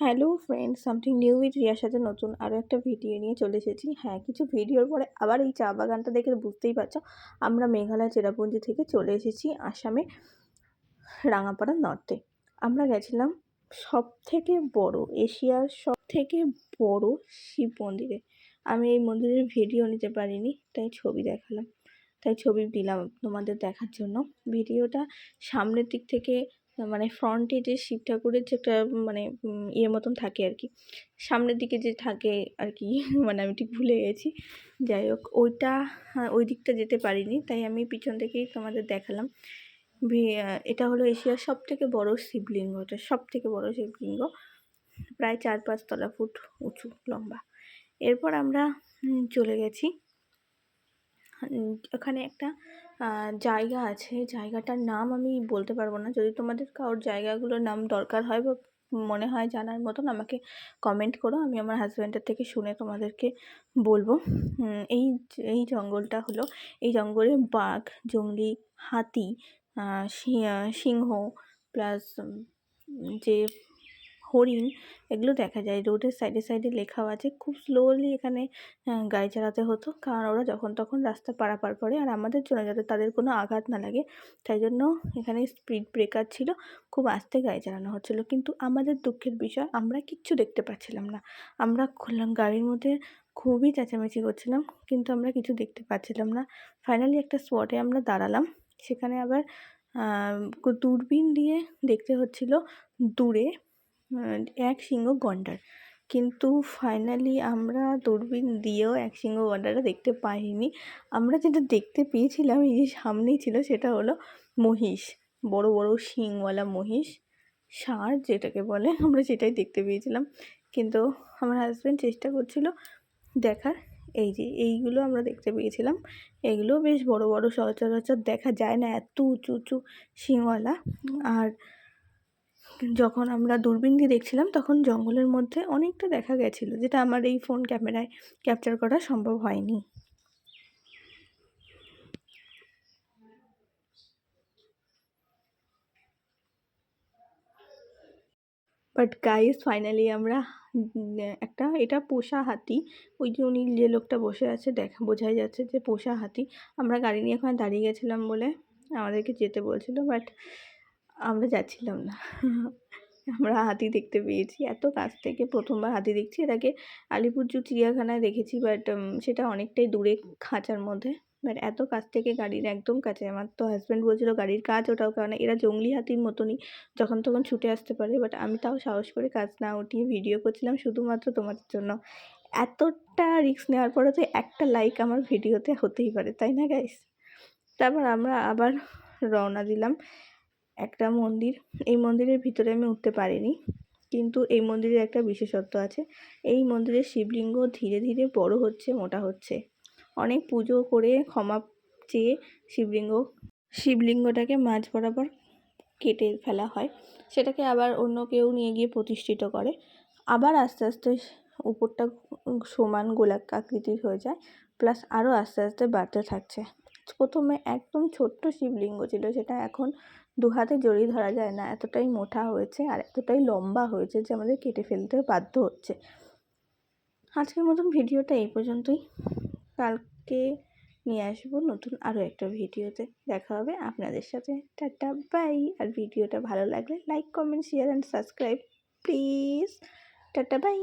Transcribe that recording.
Hello friends something new with রিয়ার সাথে নতুন আরও একটা ভিডিও নিয়ে চলে এসেছি। হ্যাঁ কিছু ভিডিওর পরে আবার এই চা বাগানটা দেখে বুঝতেই পারছ, আমরা মেঘালয় চেরাপুঞ্জি থেকে চলে এসেছি আসামে রাঙাপাড়া নর্থে আমরা গেছিলাম সব থেকে বড়, এশিয়ার সব থেকে বড় শিব মন্দিরে। আমি এই মন্দিরের ভিডিও নিতে পারিনি, তাই ছবি দেখালাম। তাই ছবি দিলাম তোমাদের দেখার জন্য। ভিডিওটা সামনের দিক থেকে মানে ফ্রন্টে যে শিব ঠাকুরের যে একটা মানে ইয়ে মতন থাকে আর কি। সামনের দিকে যে থাকে আর কি মানে আমি ঠিক ভুলে গেছি। যাই হোক ওইটা হ্যাঁ, ওই দিকটা যেতে পারিনি তাই আমি পিছন থেকেই তোমাদের দেখালাম। এটা হলো এশিয়ার সব থেকে বড়ো শিবলিঙ্গ এটা সব থেকে বড়ো শিবলিঙ্গ। প্রায় চার পাঁচ তলা ফুট উঁচু লম্বা। এরপর আমরা চলে গেছি। ওখানে একটা জায়গা আছে। জায়গাটার নাম আমি বলতে পারব না। যদি তোমাদের কারোর জায়গাগুলোর নাম দরকার হয় বা মনে হয় জানার মতন, আমাকে কমেন্ট করো। আমি আমার হাজব্যান্ডের থেকে শুনে তোমাদেরকে বলব। এই এই জঙ্গলটা হলো, এই জঙ্গলে বাঘ, জঙ্গলি, হাতি সিংহ প্লাস যে হরিণ, এগুলো দেখা যায়। রোডের সাইডে সাইডে লেখাও আছে। খুব স্লোলি এখানে গাড়ি চালাতে হতো। কারণ ওরা যখন তখন রাস্তা পারাপার করে। আর আমাদের জন্য যাতে তাদের কোনো আঘাত না লাগে, তাই জন্য এখানে স্পিড ব্রেকার ছিল। খুব আস্তে গাড়ি চালানো হচ্ছিল। কিন্তু আমাদের দুঃখের বিষয়, আমরা কিচ্ছু দেখতে পাচ্ছিলাম না। আমরা খুললাম গাড়ির মধ্যে, খুবই চেঁচামেচি করছিলাম। কিন্তু আমরা কিছু দেখতে পাচ্ছিলাম না। ফাইনালি একটা স্পটে আমরা দাঁড়ালাম। সেখানে আবার দূরবীন দিয়ে দেখতে হচ্ছিল দূরে। এক সিংহ গন্ডার। কিন্তু ফাইনালি আমরা দূরবীন দিয়েও এক সিংহ গন্ডারটা দেখতে পাইনি। আমরা যেটা দেখতে পেয়েছিলাম, এই যে সামনেই ছিল, সেটা হলো মহিষ, বড় বড় শিংওয়ালা মহিষ, ষাঁড় যেটাকে বলে, আমরা সেটাই দেখতে পেয়েছিলাম। কিন্তু আমার হাজব্যান্ড চেষ্টা করছিল, দেখার, এই যে এইগুলো আমরা দেখতে পেয়েছিলাম। এগুলো বেশ বড় বড়, সচরাচর দেখা যায় না, এত উঁচু উঁচু শিংওয়ালা। আর যখন আমরা দূরবীন দিয়ে দেখছিলাম, তখন জঙ্গলের মধ্যে অনেকটা দেখা গেছিল, যেটা আমার এই ফোন ক্যামেরায় ক্যাপচার করা সম্ভব হয়নি। বাট গাইস ফাইনালি আমরা একটা, এটা পোষা হাতি, ওই যে উনি যে লোকটা বসে আছে, দেখা, বোঝাই যাচ্ছে যে পোষা হাতি। আমরা গাড়ি নিয়ে ওখানে দাঁড়িয়ে গেছিলাম বলে আমাদেরকে যেতে বলছিল বাট আমরা যাচ্ছিলাম না। আমরা হাতি দেখতে পেয়েছি। এত কাছ থেকে প্রথমবার হাতি দেখছি। এর আগে আলিপুরজু চিড়িয়াখানায় দেখেছি বাট সেটা অনেকটাই দূরে খাঁচার মধ্যে। বাট এত কাছ থেকে গাড়ির একদম কাছে। আমার তো হাজব্যান্ড বলছিল, গাড়ির কাজ ওটাও কারণ এরা জঙ্গলি হাতির মতনই যখন তখন ছুটে আসতে পারে। বাট আমি তাও সাহস করে কাজ না উঠিয়ে ভিডিও করছিলাম শুধুমাত্র তোমাদের জন্য। এতটা রিস্ক নেওয়ার পরে তো একটা লাইক আমার ভিডিওতে হতেই পারে, তাই না গাইস তারপর আমরা আবার রওনা দিলাম। একটা মন্দির, এই মন্দিরের ভিতরে আমি উঠতে পারিনি। কিন্তু এই মন্দিরের একটা বিশেষত্ব আছে, এই মন্দিরের শিবলিঙ্গ ধীরে ধীরে বড় হচ্ছে, মোটা হচ্ছে। অনেক পুজো করে ক্ষমা চেয়ে শিবলিঙ্গ, শিবলিঙ্গটাকে মাঝ বরাবর কেটে ফেলা হয়। সেটাকে আবার অন্য কেউ নিয়ে গিয়ে প্রতিষ্ঠিত করে। আবার আস্তে আস্তে উপরটা সমান গোলাক আকৃতির হয়ে যায় প্লাস আরও আস্তে আস্তে বাড়তে থাকছে। প্রথমে একদম ছোট্ট শিবলিঙ্গ ছিল, সেটা এখন দু হাতে জড়িয়ে ধরা যায় না। এতটাই মোটা হয়েছে আর এতটাই লম্বা হয়েছে যে আমাদের কেটে ফেলতে বাধ্য হচ্ছে। আজকের মতন ভিডিওটা এই পর্যন্তই। কালকে নিয়ে আসব নতুন আরও একটা ভিডিওতে। দেখা হবে আপনাদের সাথে। Tata, by. আর ভিডিওটা ভালো লাগলে like, comment share and subscribe please tata, bye.